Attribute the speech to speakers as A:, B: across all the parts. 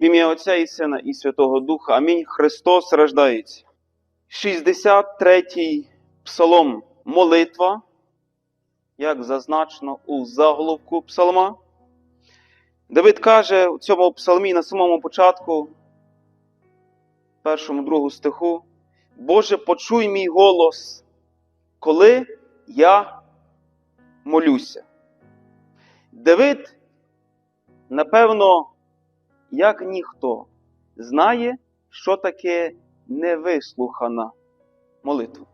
A: В ім'я Отця і Сина і Святого Духа. Амінь. Христос рождається. 63-й псалом молитва, як зазначено у заголовку псалма. Давид каже у цьому псалмі на самому початку, першому другу стиху, Боже, почуй мій голос, коли я молюся. Давид, напевно, як ніхто, знає, що таке невислухана молитва.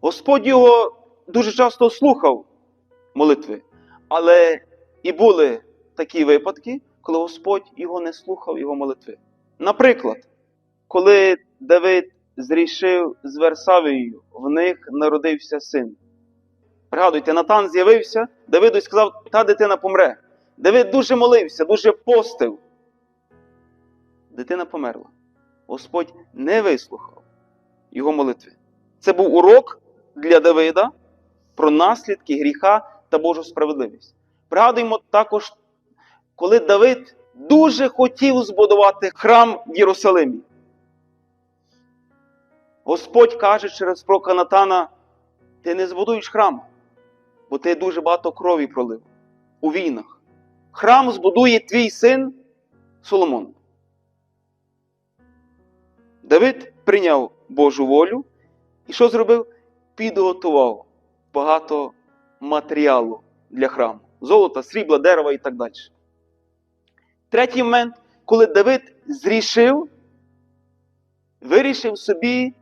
A: Господь його дуже часто слухав молитви, але і були такі випадки, коли Господь його не слухав його молитви. Наприклад, коли Давид зрішив з Версавією, в них народився син. Пригадуйте, Натан з'явився, Давиду сказав, та дитина помре. Давид дуже молився, дуже постив. Дитина померла. Господь не вислухав його молитви. Це був урок для Давида про наслідки гріха та Божу справедливість. Пригадуємо також, коли Давид дуже хотів збудувати храм в Єрусалимі. Господь каже через пророка Натана, ти не збудуєш храм, бо ти дуже багато крові пролив у війнах. Храм збудує твій син Соломон. Давид прийняв Божу волю і що зробив? Підготував багато матеріалу для храму: золота, срібла, дерева і так далі. Третій момент, коли Давид зрішив, вирішив собі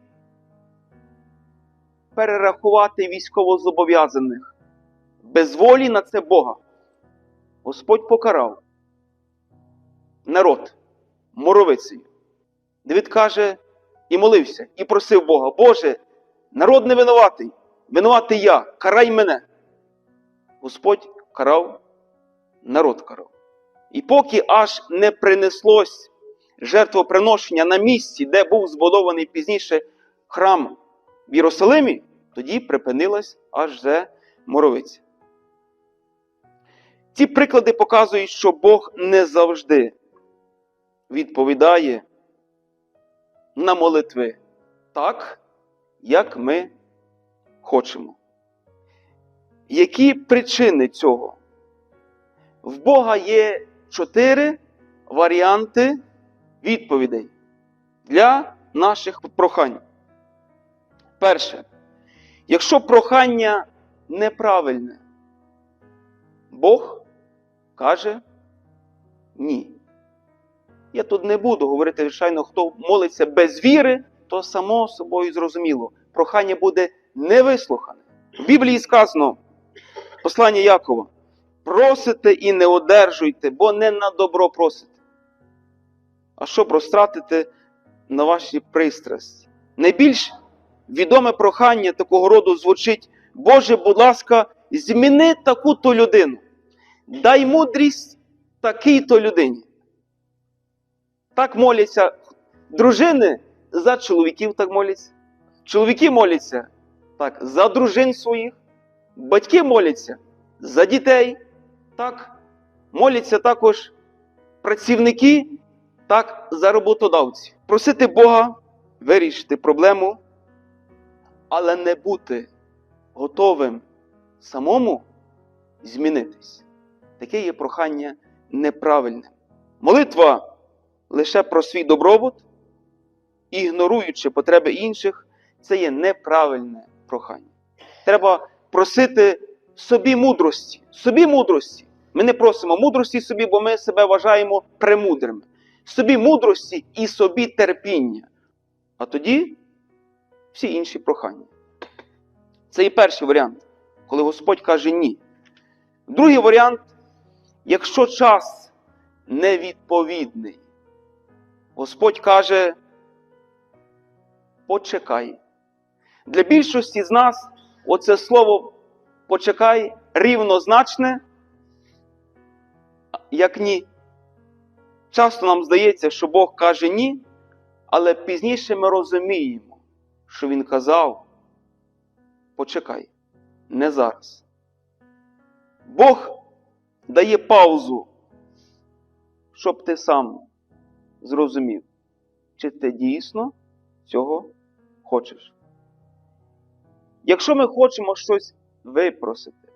A: перерахувати військовозобов'язаних. Без волі на це Бога. Господь покарав народ моровицею. Давид каже і молився, і просив Бога, Боже, народ не винуватий, винуватий я, карай мене. Господь карав, народ карав. І поки аж не принеслось жертвоприношення на місці, де був збудований пізніше храм в Єрусалимі, тоді припинилась аж же моровиця. Ці приклади показують, що Бог не завжди відповідає на молитви так, як ми хочемо. Які причини цього? В Бога є чотири варіанти відповідей для наших прохань. Перше, якщо прохання неправильне, Бог каже ні. Я тут не буду говорити, звичайно, хто молиться без віри, то само собою зрозуміло. Прохання буде не вислухане. В Біблії сказано, послання Якова, просите і не одержуйте, бо не на добро просите. А що простратите на ваші пристрасті? Найбільш відоме прохання такого роду звучить: Боже, будь ласка, зміни таку-то людину. Дай мудрість такій-то людині. Так моляться дружини за чоловіків так моляться. Чоловіки моляться так, за дружин своїх, батьки моляться за дітей, так, моляться також працівники, так, за роботодавців. Просити Бога вирішити проблему, але не бути готовим самому змінитись. Таке є прохання неправильне. Молитва лише про свій добробут, ігноруючи потреби інших, це є неправильне прохання. Треба просити собі мудрості. Собі мудрості. Ми не просимо мудрості собі, бо ми себе вважаємо премудрими. Собі мудрості і собі терпіння. А тоді всі інші прохання. Це і перший варіант, коли Господь каже ні. Другий варіант, якщо час невідповідний, Господь каже, почекай. Для більшості з нас оце слово почекай рівнозначне, як ні. Часто нам здається, що Бог каже ні, але пізніше ми розуміємо, що Він казав, почекай, не зараз. Бог дає паузу, щоб ти сам зрозумів, чи ти дійсно цього хочеш. Якщо ми хочемо щось випросити,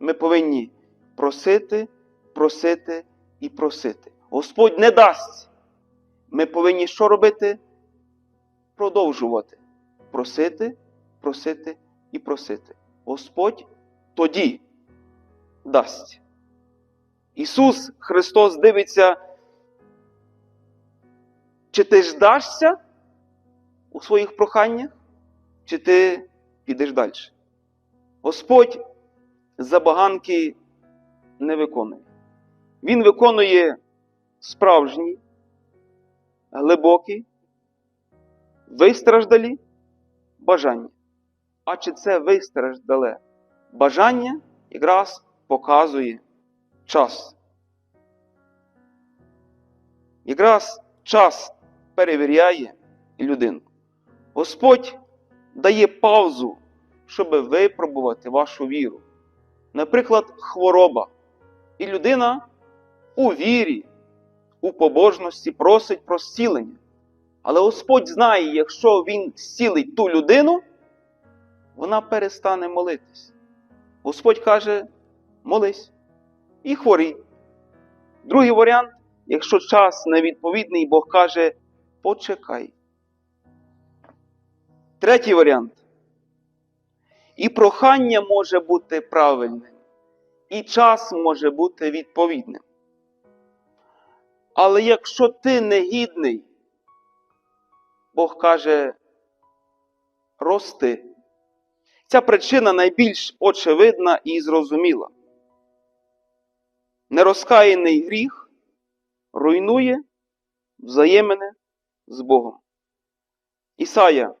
A: ми повинні просити, просити і просити. Господь не дасть. Ми повинні що робити? Продовжувати. Просити, просити і просити. Господь тоді дасть. Ісус Христос дивиться, чи ти ж дашся у своїх проханнях, чи ти підеш далі. Господь забаганки не виконує. Він виконує справжні, глибокі, вистраждалі бажання. А чи це вистраждале бажання якраз показує час. Якраз час перевіряє людину. Господь дає паузу, щоб випробувати вашу віру. Наприклад, хвороба. І людина у вірі, у побожності просить про зцілення. Але Господь знає, якщо Він зцілить ту людину, вона перестане молитись. Господь каже: молись і хворій. Другий варіант, якщо час невідповідний, Бог каже, почекай. Третій варіант. І прохання може бути правильним, і час може бути відповідним. Але якщо ти негідний, Бог каже, рости. Ця причина найбільш очевидна і зрозуміла. Нерозкаяний гріх руйнує взаємини з Богом. Ісая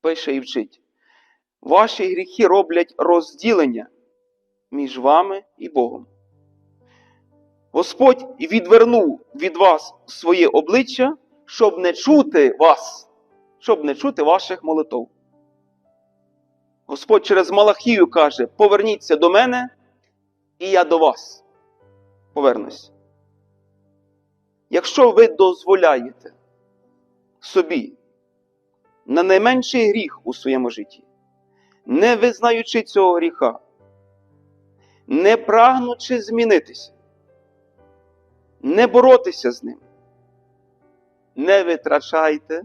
A: пише і вчить. Ваші гріхи роблять розділення між вами і Богом. Господь відвернув від вас своє обличчя, щоб не чути вас, щоб не чути ваших молитов. Господь через Малахію каже: поверніться до мене, і я до вас повернусь. Якщо ви дозволяєте собі на найменший гріх у своєму житті, не визнаючи цього гріха, не прагнучи змінитися, не боротися з ним, не витрачайте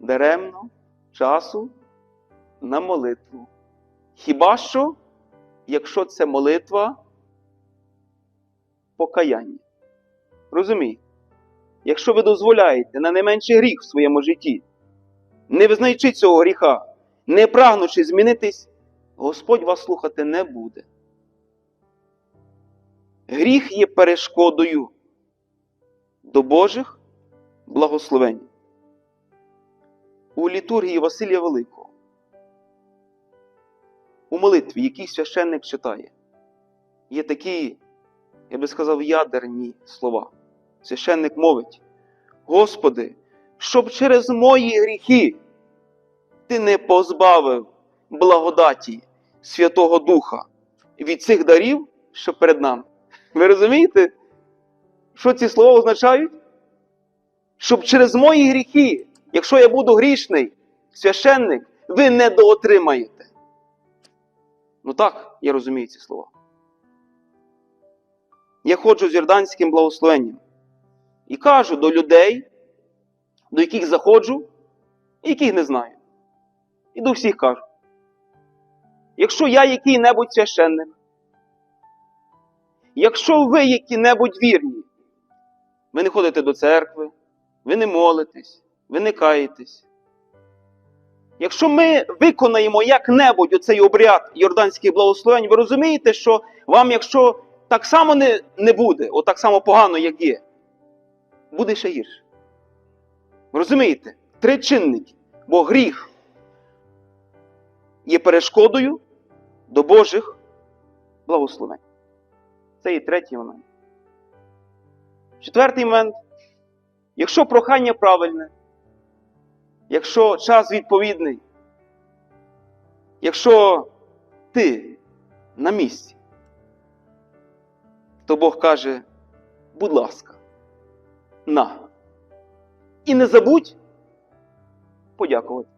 A: даремно часу на молитву. Хіба що, якщо це молитва покаяння? Розумієте? Якщо ви дозволяєте на найменший гріх в своєму житті, не визнаючи цього гріха, не прагнучи змінитись, Господь вас слухати не буде. Гріх є перешкодою до Божих благословень. У літургії Василія Великого. У молитві, який священник читає, є такі, я би сказав, ядерні слова. Священник мовить: Господи, щоб через мої гріхи Ти не позбавив благодаті Святого Духа від цих дарів, що перед нами. Ви розумієте, що ці слова означають? Щоб через мої гріхи, якщо я буду грішний, священник, ви не доотримаєте. Ну так, я розумію ці слова. Я ходжу з Йорданським благословенням і кажу до людей, до яких заходжу, і яких не знаю. І до всіх кажу. Якщо я який-небудь священник, якщо ви які-небудь вірні, ви не ходите до церкви, ви не молитесь, ви не каєтесь. Якщо ми виконаємо як-небудь оцей обряд Йорданських благословень, ви розумієте, що вам, якщо так само не не буде, отак само погано, як є, буде ще гірше. Розумієте? Три чинники. Бо гріх є перешкодою до Божих благословень. Це і третій момент. Четвертий момент. Якщо прохання правильне, якщо час відповідний, якщо ти на місці, то Бог каже, будь ласка, на. І не забудь подякувати.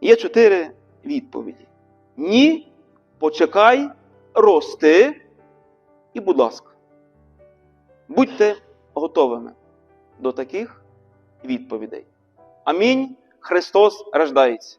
A: Є чотири відповіді. Ні, почекай, рости і, будь ласка, будьте готовими до таких відповідей. Амінь. Христос рождається.